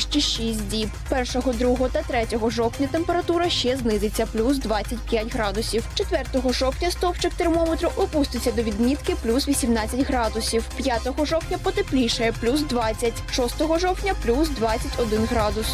ще 6 діб. 1, 2 та 3 жовтня температура ще знизиться плюс 25 градусів. 4 жовтня стовпчик термометру опуститься до відмітки плюс 18 градусів. 5 жовтня потеплішає плюс 20. 6 жовтня плюс 21 градус.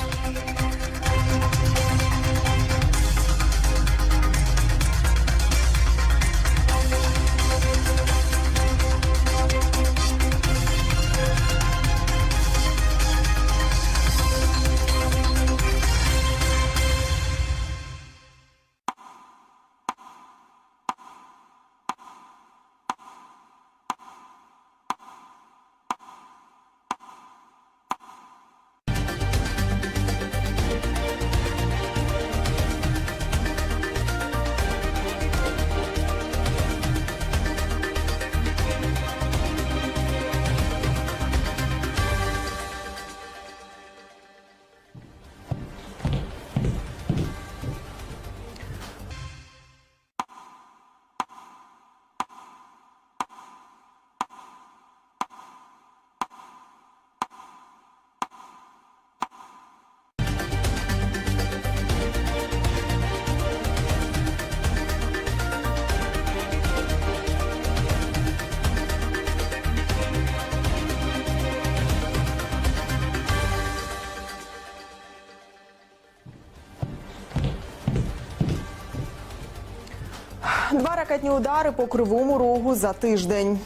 Два ракетні удари по кривому рогу за тиждень.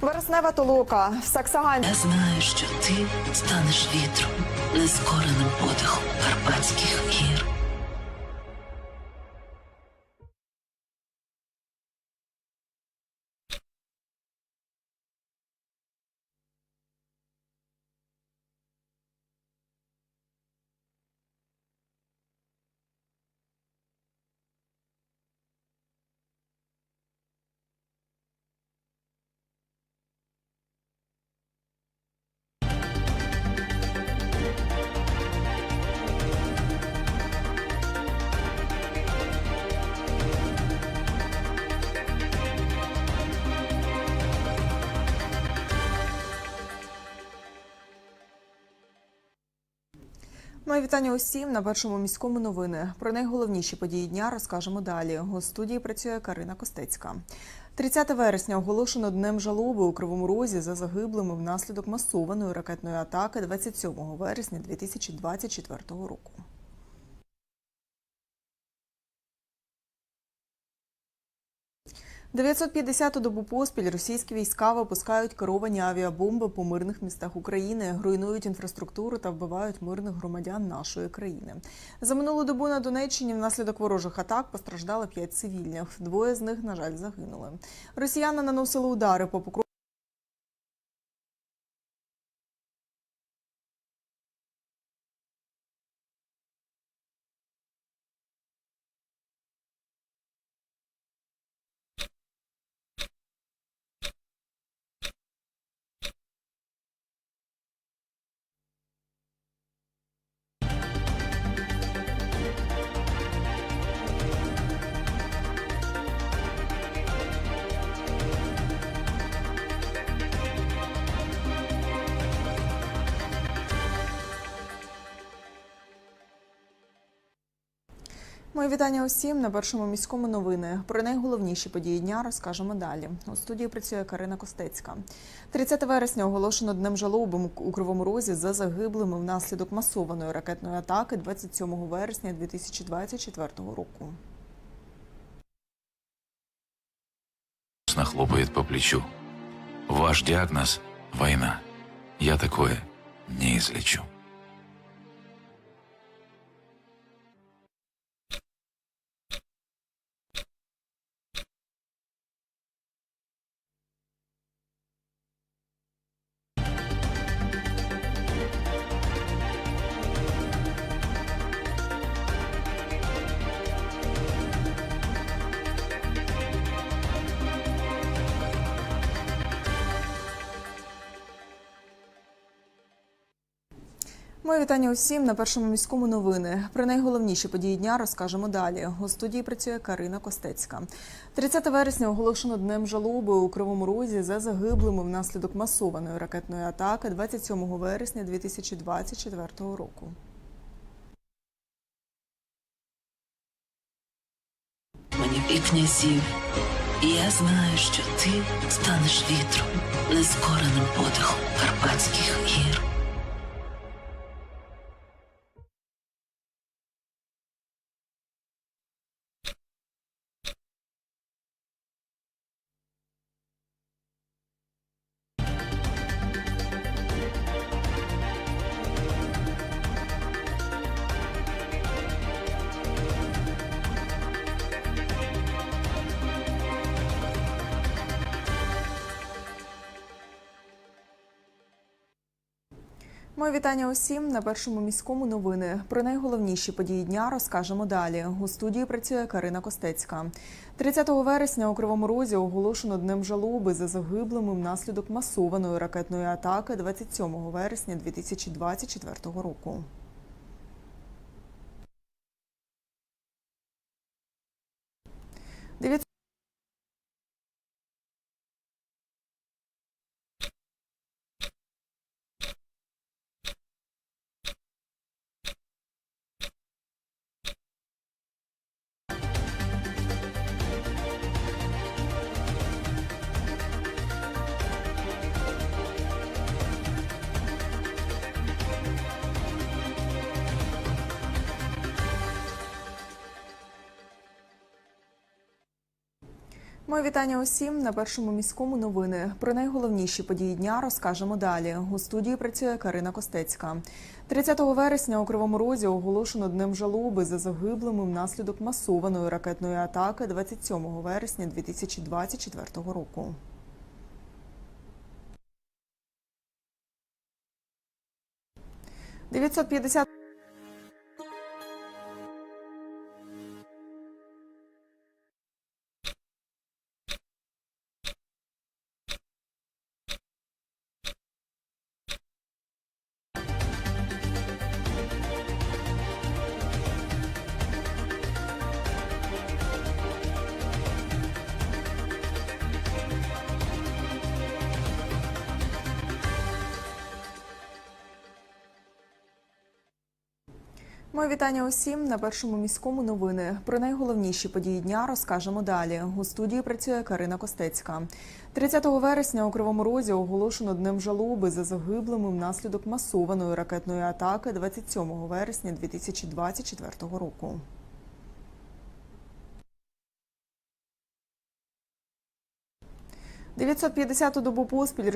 Вереснева толока в Саксаганську. Я знаю, що ти станеш вітром, нескореним подихом карпатських гір. Мої вітання усім на першому міському новини. Про найголовніші події дня розкажемо далі. У студії працює Карина Костецька. 30 вересня оголошено днем жалоби у Кривому Розі за загиблими внаслідок масованої ракетної атаки 27 вересня 2024 року. – 950-ту добу поспіль російські війська випускають керовані авіабомби по мирних містах України, руйнують інфраструктуру та вбивають мирних громадян нашої країни. За минулу добу на Донеччині внаслідок ворожих атак постраждали п'ять цивільних. Двоє з них, на жаль, загинули. Росіяни наносили удари по покрову. Мої вітання усім на першому міському новини. Про найголовніші події дня розкажемо далі. У студії працює Карина Костецька. 30 вересня оголошено днем жалоби у Кривому Розі за загиблими внаслідок масованої ракетної атаки 27 вересня 2024 року. хлопает по плечу. Ваш диагноз – война. Я такое не излечу. Моє вітання усім на першому міському новини. Про найголовніші події дня розкажемо далі. У студії працює Карина Костецька. 30 вересня оголошено днем жалоби у Кривому Розі за загиблими внаслідок масованої ракетної атаки 27 вересня 2024 року. Мені і князів, і я знаю, що ти станеш вітром, нескореним подихом карпатських гір. Моє вітання усім на першому міському новини. Про найголовніші події дня розкажемо далі. У студії працює Карина Костецька. 30 вересня у Кривому Розі оголошено днем жалоби за загиблими внаслідок масованої ракетної атаки 27 вересня 2024 року. Моє вітання усім на першому міському новини. Про найголовніші події дня розкажемо далі. У студії працює Карина Костецька. 30 вересня у Кривому Розі оголошено днем жалоби за загиблими внаслідок масованої ракетної атаки 27 вересня 2024 року. Дев'ятсот Моє вітання усім на першому міському новини. Про найголовніші події дня розкажемо далі. У студії працює Карина Костецька. 30 вересня у Кривому Розі оголошено днем жалоби за загиблими внаслідок масованої ракетної атаки 27 вересня 2024 року. 950-ту добу поспіль